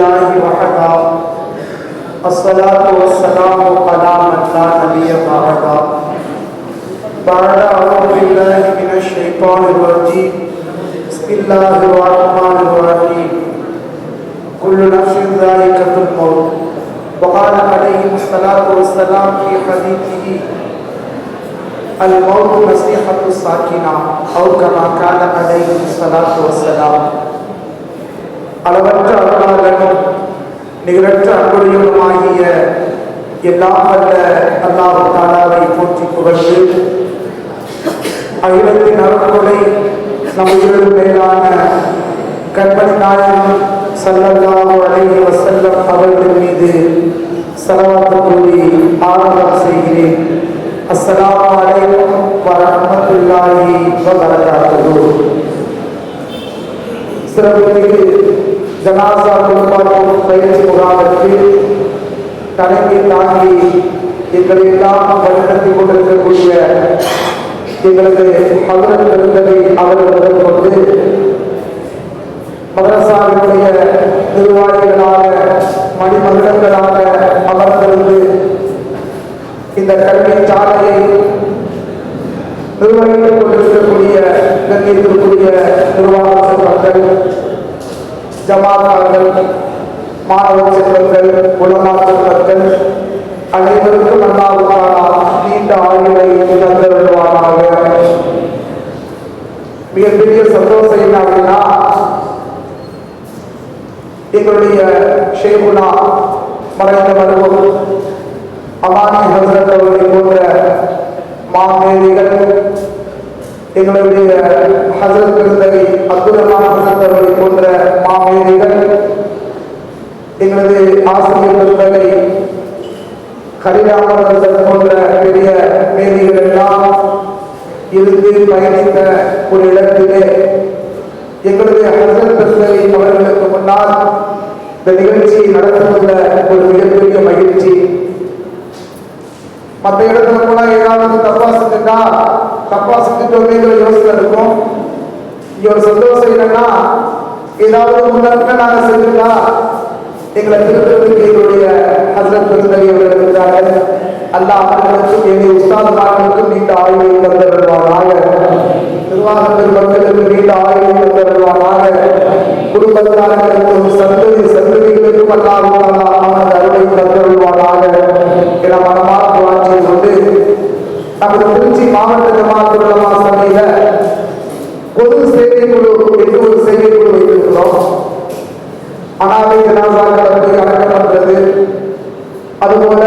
الحمد لله الصلاة والسلام على من لا نبي بعده بعد أعوذ بالله من الشيطان الرجيم بسم الله الرحمن الرحيم كل نفس ذائقة الموت۔ وقال عليه الصلاة والسلام في حديثه الموت نصيحة الساكنة أو كما قال عليه الصلاة والسلام۔ அளவற்ற அருளாளனும் நிகரற்ற அன்புடையவனுமாகிய எல்லாம் வல்ல அல்லாஹ் தாலாவை போற்றி புகழ்ந்து அகிலத்தின் அருள்கொடை நம் மேலான கண்மணி நாயகம் சல்லல்லாஹு அலைஹி வஸல்லம் அவர்கள் மீது சலவாத்து கூறி ஆரம்பம் செய்கிறேன். அஸ்ஸலாமு அலைக்கும் வரஹ்மத்துல்லாஹி வபரகாத்துஹு. சிறப்புமிகு ஜனாசா குடும்பம் பயிற்சி முகாமிற்கு தலைமை தாங்கி எங்களை எல்லாம் வழிநடத்தி கொண்டிருக்கக்கூடிய எங்களது மதுரை பெருந்தகை அவர்கள் கொண்டு மதரசாவினுடைய நிர்வாகிகளாக மணிமகுடங்களாக அமர்ந்திருந்து இந்த கல்வி சாலையை நிர்வகித்துக் கொண்டிருக்கக்கூடிய கண்ணியத்திற்குரிய நிர்வாக மக்கள் ஜமாத்தார்கள் மாணவ செல்வங்கள் குலமாக்கல் மக்கள் அனைவருக்கும் அல்லாவுக்கான நீண்ட ஆயுளை தந்தருள்வானாக மிகப்பெரிய சந்தோஷம் என்ன அப்படின்னா எங்களுடைய ஷேகுனா மறைந்த மருவம் அமானி ஹசரத் அவர்களை போன்ற மாமேதிகள் எங்களுடைய ஹசரத் பெருந்தகை அப்துல் ரஹ்மான் ஹசரத் அவர்களை போன்ற மாமேரிகள் எங்களது ஆசிரியர் பெருந்தகை கலிராமன் போன்ற பெரிய மேதிகள் எல்லாம் இருந்து பயணித்த ஒரு இடத்திலே எங்களுடைய ஹசரத் பெருந்தகை அவர்களுக்கு முன்னால் இந்த நிகழ்ச்சியை நடத்துவதில் ஒரு மிகப்பெரிய மகிழ்ச்சி மற்ற இடத்துல போனா ஏதாவது தப்பா செஞ்சுட்டா தப்பா செஞ்சுட்டோமேங்கிற யோசனை இருக்கும் இங்க ஒரு சந்தோஷம் என்னன்னா ஏதாவது முன்னாடி நாங்க செஞ்சுட்டா எங்களை திருப்பதிக்கு எங்களுடைய ஹசரத் பெருந்தகை அவர்கள் இருக்கிறார்கள் அல்லாஹ் அவர்களுக்கும் எங்கள் உஸ்தாதுமார்களுக்கும் நீண்ட ஆய்வை தந்தருவாராக நிர்வாக பெருமக்களுக்கு நீண்ட ஆய்வை தந்தருவாராக குடும்பத்தார்களுக்கும் சந்ததி சந்ததிகளுக்கும் அல்லாஹ் அவனது அருளை தந்தருவாராக என மனமாக வாஞ்சியை கொண்டு நமது திருச்சி மாவட்ட ஜமாத்துலமா சபையில பொது சேவை குழு என்று ஒரு சேவை குழு வைத்திருக்கிறோம் அனாதை ஜனாசாக்களை போய் அதுபோல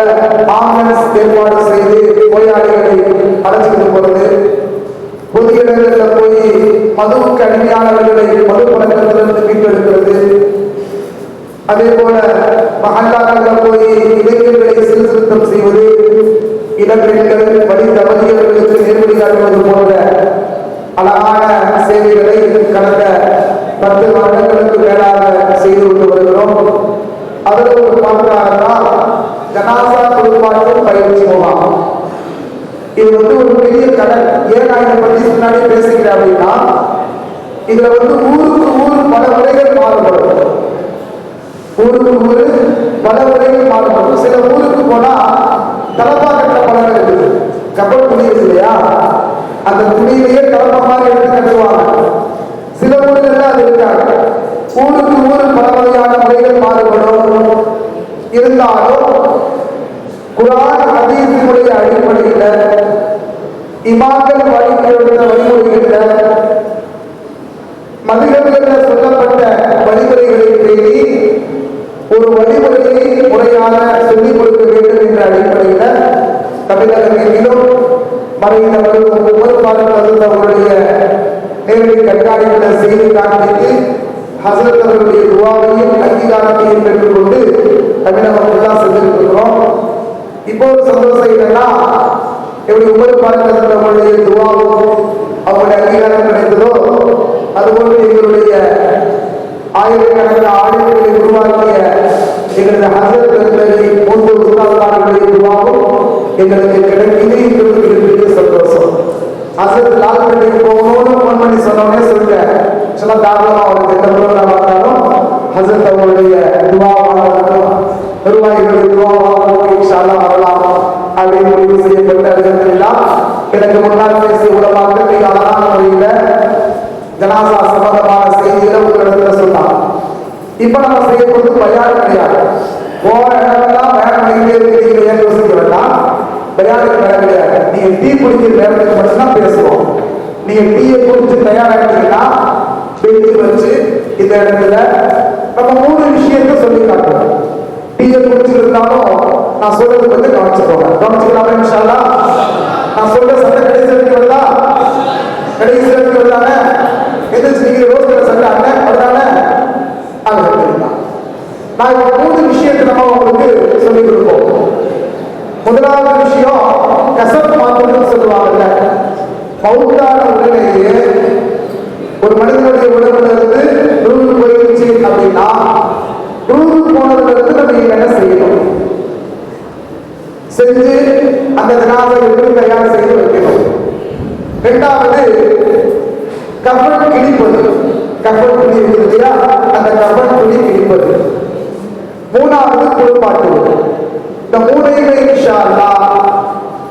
ஆம்புலன்ஸ் ஏற்பாடு செய்து நோயாளிகளை அழைச்சிட்டு போறது பொது இடங்களில் போய் மதுவுக்கு அடிமையானவர்களை மது பழக்கத்திலிருந்து மீட்டெடுக்கிறது. அதே போல மகல்லாக்கள்ல போய் இளைஞர்களை சீர்திருத்தம் செய்வது இளம்பெண்கள் வழி தவறியவர்களுக்கு நேர்வழி போன்ற அழகான சேவைகளை கடந்த பத்து வருடங்களுக்கு மேலாக அதில் ஒரு பாட்டாக ஜனாசா குழுப்பாட்டும் பயிற்சி முகாம் இது வந்து ஒரு பெரிய கடல் ஏன் நான் இதை பற்றி முன்னாடி பேசுகிறேன் அப்படின்னா இதுல வந்து ஊருக்கு ஊர் பல முறைகள் மாறுபடும். ஊருக்கு ஊரு பல முறைகள் மாறுபடும். சில ஊருக்கு போனா தலப்பா கட்ட பழம் இருக்குது. கப்பல் துணி இல்லையா? அந்த துணியிலேயே தலப்பா மாதிரி எடுத்து கட்டுவாங்க. சில ஊர்கள்ல அது இருக்காங்க ஊருக்கு ஊரு பல வகையான முறைகள் மாறுபடும். இருந்தாலும் குரான் ஹதீஸினுடைய அடிப்படையில் இமாக்கள் வழிபடுத்த வழிமுறைகளில் மதுகளில் சொல்லப்பட்ட வழிமுறைகளை தேடி ஒரு வழிமுறையை முறையாக சொல்லிக் கொடுக்க வேண்டும் என்ற அடிப்படையில் தமிழக மீதிலும் மறைந்தவர்கள் ஒவ்வொரு பாடல் அவருடைய நேரடி கண்காணிப்புல செய்து காண்பித்து ஹசரத் அவர்களுடைய துவாவையும் அங்கீகாரத்தையும் பெற்றுக்கொண்டு தமிழகம் செஞ்சுட்டு இருக்கிறோம் இப்போ ஒரு சந்தோஷம் என்னன்னா எப்படி உமர் பார்க்கிறது அவங்களுடைய துவாவும் அவங்களுடைய அங்கீகாரம் கிடைத்ததோ அதுபோன்று எங்களுடைய ஆயிரக்கணக்கான ஆளுநர்களை உருவாக்கிய எங்களது ஹசரத் பெருந்தகை மூன்று உஸ்தாதார்களுடைய துவாவும் எங்களுக்கு கிடைக்கிறது எங்களுக்கு பெரிய சந்தோஷம். ஹசரத் பண்ணி போகணும்னு ஃபோன் பண்ணி சொன்னோன்னே சொல்லிட்டேன் சில தாராளமாக அவருக்கு எந்த பார்த்தாலும் ஹசரத் அவருடைய துவா வாங்கணும் நிர்வாகிகளுடைய துவா இன்ஷால்லா வரலாம் அப்படின்னு முடிவு செய்யப்பட்ட அல்ஹம்துலில்லாஹ் எனக்கு முன்னால் பேசிய உலமாக்கள் மிக அழகான முறையில் ஜனாசா சம்பந்தமான செய்திகளை உங்களிடத்துல சொன்னான் இப்ப நம்ம செய்யப்படுறது பயான் கிடையாது. போற இடமெல்லாம் பயணம் பண்ணிக்கிட்டே இருக்கிறீங்க யோசிக்க வேண்டாம். பயானுக்கு வேலை கிடையாது. நீங்க டீ குடிக்கிற நேரத்துக்கு மட்டும்தான் பேசுவோம். நீங்க டீயை குடிச்சு தயாராகிட்டீங்கன்னா எடுத்து வச்சு இந்த இடத்துல நம்ம மூணு விஷயத்த சொல்லி காட்டுவோம். டீயை குடிச்சிருந்தாலும் நான் சொல்றது வந்து கவனிச்சுக்கோங்க. கவனிச்சுக்கலாமே இன்ஷால்லா? நான் சொல்ற சண்டை கடைசி வரைக்கும் வருதா? கடைசி வரைக்கும் வருதானே? எதிர்த்து நீங்க ரோஸ்ல சண்டை அண்ணன் வருதானே? அது நான் இப்போ மூணு விஷயத்தை நம்ம உங்களுக்கு சொல்லிக் கொடுப்போம். முதலாவது விஷயம் கசப் மாத்திரம் சொல்லுவாங்கல்ல. பௌத்தான உடனேயே ஒரு மனிதனுடைய உடம்புல இருந்து ரூது போயிருச்சு அப்படின்னா ரூது போனதுல இருந்து நம்ம என்ன செய்யணும் செஞ்சு அந்த ஜனாதை எப்படி தயார் செய்து வைக்கணும் இரண்டாவது கஃபன் கிழிப்பது கஃபன் துணி இருக்குது இல்லையா அந்த கஃபன் துணி கிழிப்பது மூணாவது குளிப்பாட்டுவது இந்த மூணையுமே இன்ஷா அல்லாஹ்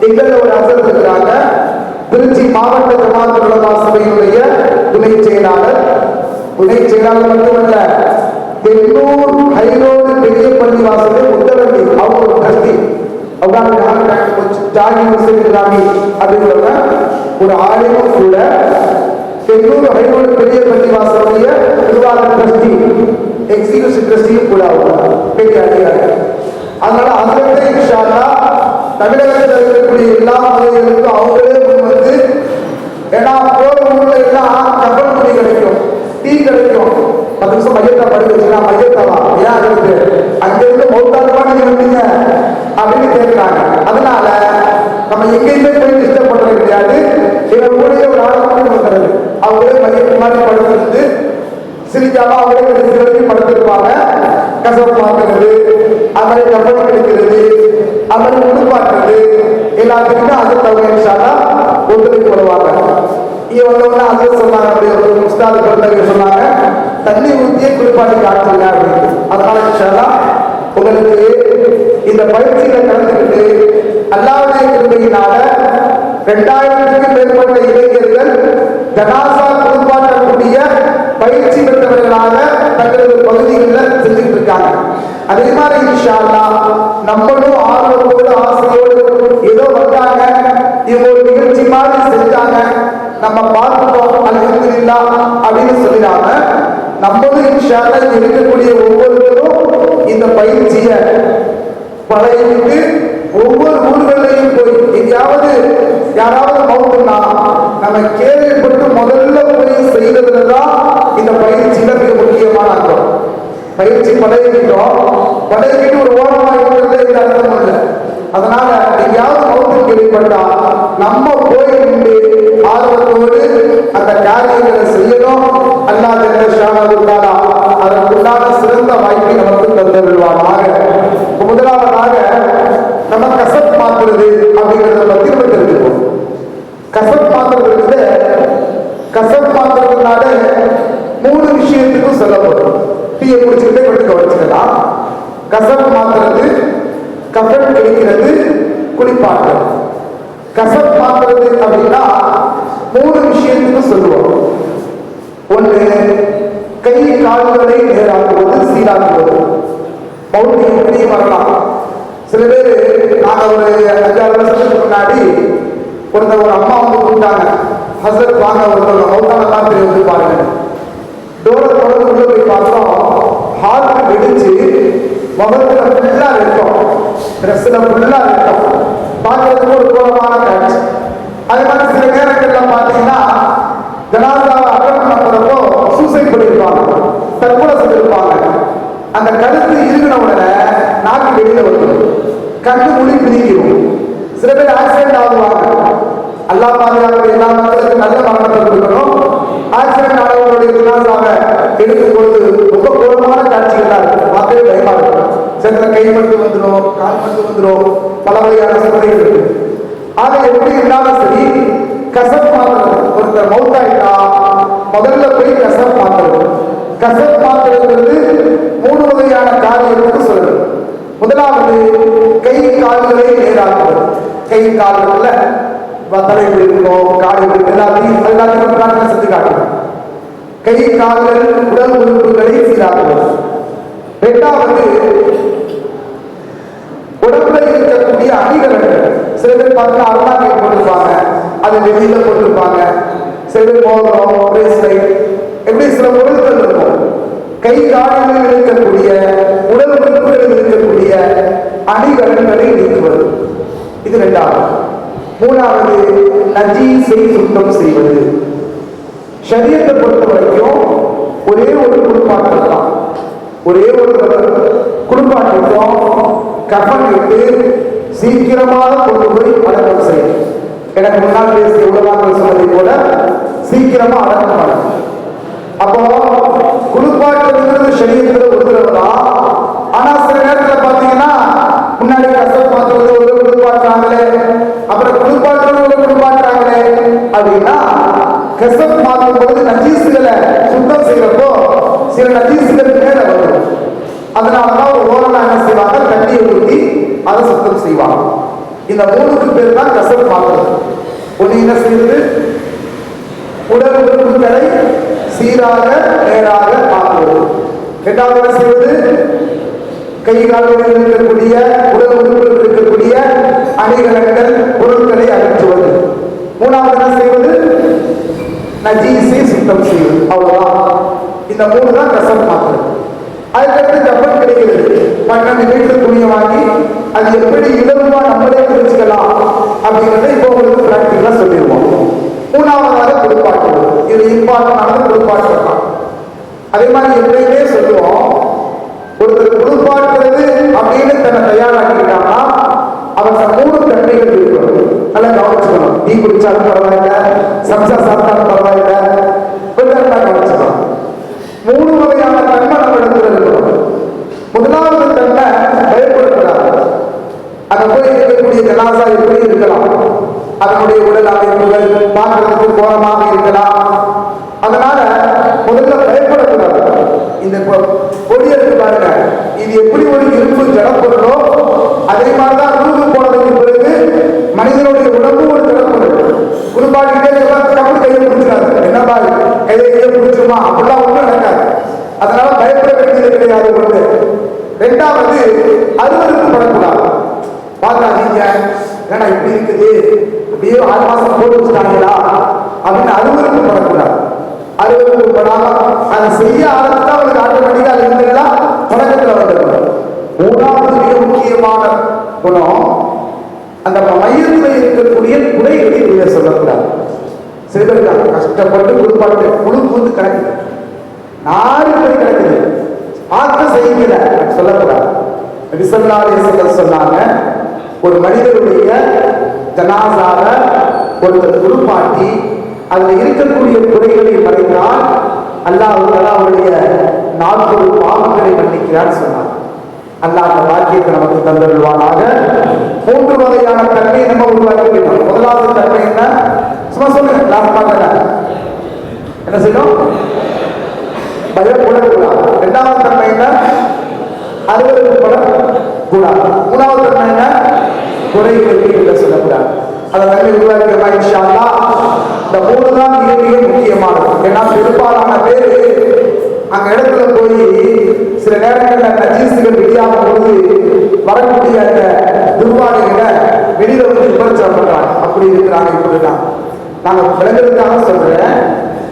எங்கள ஒரு அசல் இருக்கிறாங்க திருச்சி மாவட்ட ஜமாத் உலமா சபையினுடைய துணை செயலாளர் துணை செயலாளர் மட்டுமல்ல தென்னூர் ஹைரோடு பெரிய பள்ளி வாசல் முத்தவண்டி அவங்க ஒரு ட்ரஸ்டி அவங்க ஜாகி முஸ்லிம் இஸ்லாமி அப்படிங்கிறவங்க ஒரு ஆலயம் கூட தென்னூர் ஹைரோடு பெரிய பள்ளி வாசலுடைய நிர்வாக ட்ரஸ்டி எக்ஸிகியூட்டிவ் ட்ரஸ்டியும் கூட அவங்க பெரிய அதிகாரி அதனால அதில் இன்ஷா தமிழகத்தில் இருக்கக்கூடிய எல்லா மதங்களுக்கும் அவங்களே வந்து ஏன்னா போற ஊர்ல எல்லாம் கப்பல் துணி கிடைக்கும் டீ கிடைக்கும். பத்து நிமிஷம் மையத்தை படி வச்சுனா மையத்தவா? ஏன் அதுக்கு? அங்கிருந்து மௌத்தாரமா நீங்க வந்தீங்க அப்படின்னு கேட்கிறாங்க. அதனால நம்ம எங்கேயுமே போய் இஷ்டப்படுறது கிடையாது. இவங்க கூட ஒரு ஆளுநர் வந்துடுறது அவங்களே மையத்து மாதிரி படுத்துருந்து சிரிக்காம அவங்களே கடைசி படுத்திருப்பாங்க. கசப்பு பார்க்கறது அது மாதிரி கப்பல் கிடைக்கிறது அது மாதிரி உடுப்பாட்டுறது எல்லாத்துக்குமே அது தவிர இன்ஷால்லா ஒத்துழைப்பு வருவாங்க இங்க வந்தவங்க அதே சொன்னாங்க அப்படி ஒரு முஸ்தாது பிறந்தவங்க சொன்னாங்க தண்ணி ஊற்றியே குளிப்பாட்டி காட்டுங்க அப்படின்னு. அதனால இன்ஷால்லா உங்களுக்கு இந்த பயிற்சியில கலந்துக்கிட்டு அல்லாவுடைய கிருபையினால ரெண்டாயிரத்துக்கும் மேற்பட்ட இளைஞர்கள் ஜனாசா குளிப்பாட்டக்கூடிய பயிற்சி பெற்றவர்களாக தங்களது பகுதிகளில் செஞ்சுட்டு இருக்காங்க அதே மாதிரி இன்ஷால்லா நம்மளும் ஆர்வத்தோடு ஆசையோடு ஏதோ வந்தாங்க இவங்க ஒரு நிகழ்ச்சி மாதிரி செஞ்சாங்க நம்ம பார்த்துட்டோம் அல்ஹம்துலில்லா அப்படின்னு சொல்லிடாம நம்மளும் இன்ஷால்லா இங்க இருக்கக்கூடிய ஒவ்வொருவரும் இந்த பயிற்சியை பழகிட்டு ஒவ்வொரு ஊர்களையும் போய் எங்கேயாவது யாராவது மௌத்துனா நம்ம கேள்விப்பட்டு முதல்ல போய் செய்ததுல தான் இந்த பயிற்சியில மிக முக்கியமான அர்த்தம் பயிற்சி பழகிக்கிட்டோம் பழகிக்கிட்டு ஒரு ஓரமாக இருக்கிறது இந்த அர்த்தம் இல்லை அதனால எங்கேயாவது மௌத்து கேள்விப்பட்டா நம்ம போய் நின்று ஆர்வத்தோடு அந்த காரியங்களை செய்யணும். அல்லாஹ் ஜல்ல ஷானஹுத்தாலா அதற்குண்டான சிறந்த வாய்ப்பை நமக்கு தந்தருள்வானாக இப்ப முதலாவதாக நம்ம கசப் மாத்துறது அப்படிங்கிறத பத்தி நம்ம தெரிஞ்சுக்கணும் கசப் மாத்துறது இருக்குது கசப் மாத்துறதுனால மூணு விஷயத்துக்கும் சொல்லப்படும் டீயை குடிச்சுக்கிட்டே கொஞ்சம் கவனிச்சுக்கலாம் கசப் மாத்துறது கஃபன் கிடைக்கிறது குளிப்பாட்டுறது கசப் பார்க்கறது அப்படின்னா மூணு விஷயத்துக்கு சொல்லுவோம். ஒன்று கை கால்களை நேராக்குவது சீராக்குவது பௌத்தியம் எப்படி வரலாம்? சில பேர் நாங்கள் ஒரு அஞ்சாறு வருஷத்துக்கு முன்னாடி ஒருத்த ஒரு அம்மா வந்து கூப்பிட்டாங்க. ஹசரத் வாங்க ஒருத்தவங்க மௌத்தான ராத்திரி வந்து பாருங்க. டோரை தொடர்ந்து உள்ள போய் பார்த்தோம். ஹார்ட் வெடிச்சு முகத்தில் ஃபுல்லாக இருக்கும் ட்ரெஸ்ஸில் ஃபுல்லாக இருக்கும் பார்க்கறதுக்கு ஒரு கோலமான காட்சி அது மாதிரி சில நேரங்கள்லாம் பார்த்தீங்கன்னா ஜனாதாவை அட்டன் பண்ண போறப்போ சூசைட் பண்ணியிருப்பாங்க தற்கொலை செஞ்சிருப்பாங்க. அந்த கழுத்து இருக்கின உடனே நாக்கு வெளியில வரும் கண்ணு மொழி பிரிக்கிறோம் சில பேர் ஆக்சிடென்ட் ஆகுவாங்க. அல்லா பாதுகாப்பு எல்லா மக்களுக்கும் நல்ல மரணத்தை கொடுக்கணும் ஆக்சிடென்ட் ஆனவர்களுடைய ஜனாதாவை எடுக்கும் பொழுது ரொம்ப கோலமான காட்சிகளாக இருக்கும். பார்க்கவே பயமா சில கை மட்டும் வந்துடும் கால் மட்டும் வந்துடும். பல வகையான சூழ்நிலைகள் இருக்கு ஆக எப்படி இருந்தாலும் சரி கசப் மாத்துறது ஒருத்தர் மௌத்தாயிட்டா முதல்ல போய் கசப் மாத்துறது கசப் மாத்துறதுங்கிறது மூணு வகையான காரியத்துக்கு சொல்றது முதலாவது கை கால்களை நேராக்குவது. கை கால்கள்ல தலை இருக்கணும் கால் எல்லாத்தையும் எல்லாத்தையும் பிரார்த்தனை செஞ்சு காட்டணும் கை கால்கள் உடல் உறுப்புகளை சீராக்குவது. இரண்டாவது உடம்புல இருக்கக்கூடிய அணிகலன்கள் சில பேர் பார்த்தா அருணாக்கை போட்டிருப்பாங்க. அது வெளியில போட்டிருப்பாங்க. சில பேர் மோதிரம் பிரேஸ்லைட் எப்படி சில பொருட்கள் இருக்கும்? கை கால்களில் இருக்கக்கூடிய உடல் உறுப்புகளில் இருக்கக்கூடிய அணிகலன்களை நீக்குவது. இது ரெண்டாவது. மூணாவது நஜீஸை சுத்தம் செய்வது. சரியத்தை பொறுத்த வரைக்கும் ஒரே ஒரு குடும்பாட்டம் தான். ஒரே ஒரு குடும்பாட்டம் கஃபன் இட்டு சீக்கிரமாக கொண்டு போய் அடக்கம் செய்யும் எனக்கு முன்னால் பேசிய உலகாக்கள் சொன்னதை போல சீக்கிரமா அடக்கம் பண்ணணும். அப்போ குளிப்பாட்டுறது சரீரத்துல தான் ஆனா சில நேரத்தில் பாத்தீங்கன்னா முன்னாடி கசப் மாத்துறது ஒரு குளிப்பாட்டுறாங்களே அப்புறம் குளிப்பாட்டுறது ஒரு குளிப்பாட்டுறாங்களே அப்படின்னா கசப் மாற்றும் பொழுது நஜீசுகளை சுத்தம் செய்யறப்போ சில நஜீசுகள் மேல வரும். அதனாலதான் ஒரு என்ன செய்வாங்க தண்ணியை ஊற்றி அதை சுத்தம் செய்வாங்க இந்த மூணுக்கு பேர் தான் கசப் மாத்துறது ஒண்ணு என்ன உடல் உறுப்புகளை சீராக நேராக மாற்றுவது இரண்டாவது என்ன செய்வது? கை கால்களில் இருக்கக்கூடிய உடல் உறுப்புகளில் இருக்கக்கூடிய அணிகலன்கள் பொருட்களை அகற்றுவது. மூணாவது என்ன செய்வது? நஜீசை சுத்தம் செய்வது. அவ்வளவுதான். இந்த மூணு தான் கசம் மாத்துறது அதுக்கடுத்து ஜப்பன் கிடைக்கிறது. பன்னெண்டு மீட்டர் துணியை வாங்கி அது எப்படி இலகுவா நம்மளே தெரிஞ்சுக்கலாம் அப்படிங்கறத இப்போ உங்களுக்கு பிராக்டிக்கலா சொல்லிடுவோம் மூணாவதாக குளிப்பாட்டுவது இது இம்பார்ட்டன்டான குளிப்பாட்டு தான் அதே மாதிரி எப்பயுமே சொல்லுவோம் ஒருத்தர் குளிப்பாட்டுறது அப்படின்னு தன்னை தயாராக்கிட்டாங்கன்னா அவன் சில மூணு தன்மைகள் இருக்கணும் நல்லா கவனிச்சுக்கணும் டீ குடிச்சாலும் பரவாயில்ல சம்சா சாப்பிட்டாலும் பரவாயில்ல கொஞ்சம் நல்லா கவனிச்சுக்கணும் மூணு வகையான தன்மை நம்ம இடத்துல இருக்கணும் முதலாவது தன்மை பயப்படக்கூடாது அங்க போய் இருக்கக்கூடிய ஜனாசா எப்படி இருக்கலாம் அதனுடைய உடல் அமைப்புகள் பார்க்கறதுக்கு கோரமாக இருக்கலாம். அதனால முதல்ல பயப்படக்கூடாது. இந்த கொடி இருக்கு பாருங்க. இது எப்படி ஒரு இரும்பு ஜடப்பொருளோ அதே மாதிரிதான் ரூபு போனதுக்கு பிறகு மனிதனுடைய உடம்பு ஒரு ஜடப்பொருள். குடும்பாட்டிட்டே டப்பு கையை பிடிச்சிடாது. என்ன பாரு கையை கையை பிடிச்சிருமா? அப்படிலாம் ஒன்றும் நடக்காது. அதனால பயப்பட வேண்டியது கிடையாது ஒன்று ரெண்டாவது அருவருக்கு படக்கூடாது பார்க்காதீங்க ஏன்னா இப்படி இருக்குது? அப்படியே ஆறு மாசம் போட்டு வச்சுட்டாங்களா அப்படின்னு அருவருக்கு படக்கூடாது. அருவருக்கு படாம அதை செய்ய ஆரம்பித்தா அவனுக்கு ஆட்டோமேட்டிக்கா அது இருந்ததுன்னா பழக்கத்துல வந்துடும் மூணாவது மிக முக்கியமான குணம் அந்த மையத்தில் இருக்கக்கூடிய குறைகளை வெளியே சொல்லக்கூடாது. சில பேர் கஷ்டப்பட்டு குடும்பத்தை குழுக்கு வந்து கிடக்குது நாலு பேர் கிடக்குது. பார்க்க செய்யல சொல்லக்கூடாது. சொன்னாங்க ஒரு மனித ஜனாசார ஒருத்தர் குளிப்பாட்டி அதில் இருக்கக்கூடிய குறைகளை மறைந்தால் அல்லாஹ் அவருடைய நாற்பது பாவங்களை மன்னிக்கிறார் சொன்னார். அல்லாஹ் அந்த வாக்கியத்தை நமக்கு தந்தருள்வானாக. மூன்று வகையான தன்மையை நம்ம உருவாக்கிக்கணும் முதலாவது தன்மை என்ன? சும்மா சொல்லுங்க நான் பார்க்கல என்ன செய்யணும் பயப்படக்கூடாது இரண்டாவது தன்மை என்ன? அலுவலகப்படக்கூடாது மூணாவது தன்மை என்ன? குறைகளுக்கு என்று சொல்லக்கூடாது. அதை நன்மை உருவாக்கியமா இன்ஷா இந்த மூணு தான் மிக மிக முக்கியமானது. ஏன்னா பெரும்பாலான பேர் அந்த இடத்துல போய் சில நேரங்கள்ல நஜீசுகள் வெளியாகும் போது வரக்கூடிய அந்த துர்வாடைகளை வெளியில வந்து விமர்சனம் பண்றாங்க. அப்படி இருக்கிறாங்க இப்படிதான் நாங்கள் விளங்குறதுக்காக சொல்றேன்.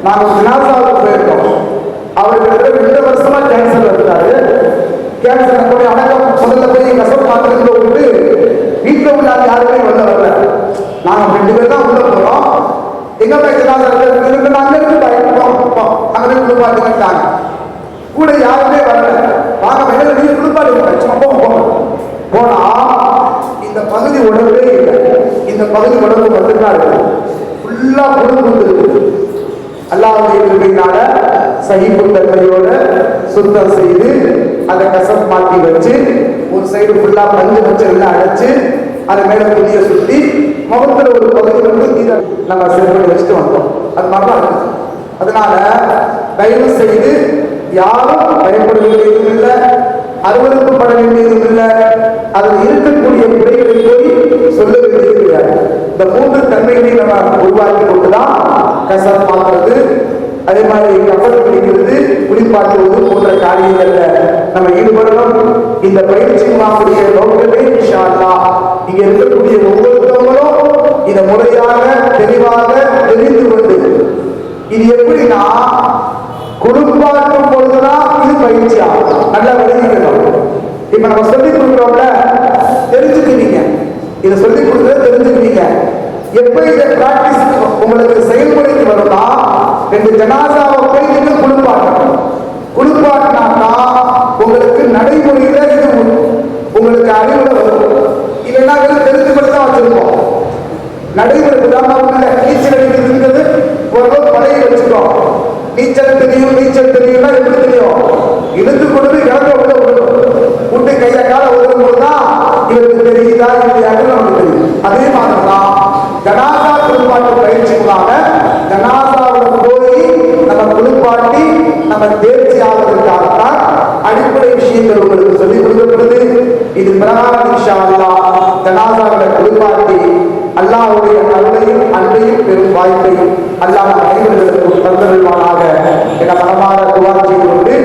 நாங்கள் ஜனாசாவுக்கு போயிருக்கோம். அவருக்கு ரெண்டு வருஷமா கேன்சர் இருந்தாரு கேன்சர் போய் அடக்கம் முதல்ல போய் கசப்பு பாத்திரத்துல விட்டு வீட்டில் உள்ள யாருமே உள்ள வரல. நாங்கள் ரெண்டு பேர் தான் உள்ள போகிறோம் எங்க பேசுறாங்க நாங்கள் இருந்து பயப்பட்டோம் அங்கே குளிப்பாட்டுக்கிட்டாங்க கூட யாருமே வரல. வாங்க வயதில் நீ குளிப்பாடு சும்மா போகணும் போனா இந்த பகுதி உணர்வே இல்லை. இந்த பகுதி உடம்பு மட்டும்தான் இருக்கு. ஃபுல்லா குடும்பம் இருக்கு அல்லாவுடைய கிருபையினால சகிப்பு சுத்தம் செய்து அந்த கசம் மாற்றி வச்சு ஒரு சைடு ஃபுல்லா பஞ்சு பச்சை எல்லாம் அடைச்சு அது மேலே துணியை சுற்றி முகத்தில் ஒரு பகுதி வந்து நீரை நம்ம சரி பண்ணி வச்சுட்டு வந்தோம். அது மாதிரிதான் இருக்குது அதனால தயவு செய்து யாரும் பயப்பட வேண்டியதும் இல்லை அருவருக்கப்பட வேண்டியதும் இல்லை அதில் இருக்கக்கூடிய குறைகளை போய் சொல்ல வேண்டியது கிடையாது. இந்த மூன்று தன்மைகளை நம்ம உருவாக்கி கொண்டுதான் கசம் பார்க்கறது அதே மாதிரி கப்பல் பிடிக்கிறது குளிப்பாட்டுவது போன்ற காரியங்கள்ல நம்ம ஈடுபடணும். இந்த பயிற்சி முகாமுடைய நோக்கமே இன்ஷா இங்க இருக்கக்கூடிய ஒவ்வொருத்தவங்களும் இதை முறையாக தெளிவாக தெரிந்து கொண்டு இது எப்படின்னா குடும்பாக்கும் பொழுதுதான் இது பயிற்சி ஆகும். நல்லா விளங்கிக்கணும். இப்ப நம்ம சொல்லி கொடுக்குறோம்ல தெரிஞ்சுக்கிறீங்க. இதை சொல்லி கொடுக்குறது தெரிஞ்சுக்குவீங்க எப்ப இதை பிராக்டிஸ் உங்களுக்கு செயல்முறைக்கு வரும்னா ரெண்டு ஜனாசா நீச்சல் தெரியும் தெரியும்னா எப்படி தெரியும்? இழுத்து கொண்டு போய் இறங்க உள்ள விடணும் விட்டு கையில கால உதவும் போதுதான் இவருக்கு தெரியுதா இல்லையான்னு நமக்கு தெரியும். அதே மாதிரி தான் ஜனாசா குளிப்பாட்டு பயிற்சிக்காக ஜனாசாவோட போய் நம்ம குளிப்பாட்டி நம்ம தேர்ச்சி ஆவதற்காகத்தான் அடிப்படை விஷயங்கள் உங்களுக்கு சொல்லிக் கொடுக்கப்படுது. இது பிரகாரம் இன்ஷா குளிப்பாட்டி அல்லாவுடைய பெரும் வாய்ப்பையும் அல்லாஹ் அனைவர்களுக்கும் தந்தருள்வானாக என மனமாற துவா செய்து கொண்டு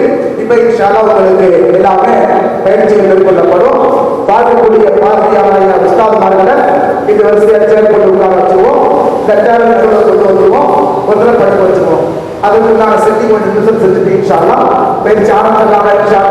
இப்ப இன்ஷா எல்லாமே பயிற்சிகள் மேற்கொள்ளப்படும். பார்க்கக்கூடிய பார்வையாளர் உஸ்தாதுமார்களை இது வரிசையாக சேர் உட்கார வச்சுருவோம் இந்த சேனல் கொண்டு வந்துருவோம். ஒரு தடவை படிக்க வச்சுருவோம் அதுக்கு நான் செட்டிங் கொஞ்சம் நிமிஷம் செஞ்சுட்டு இன்ஷா பயிற்சி ஆரம்பிச்சிடலாம் இன்ஷா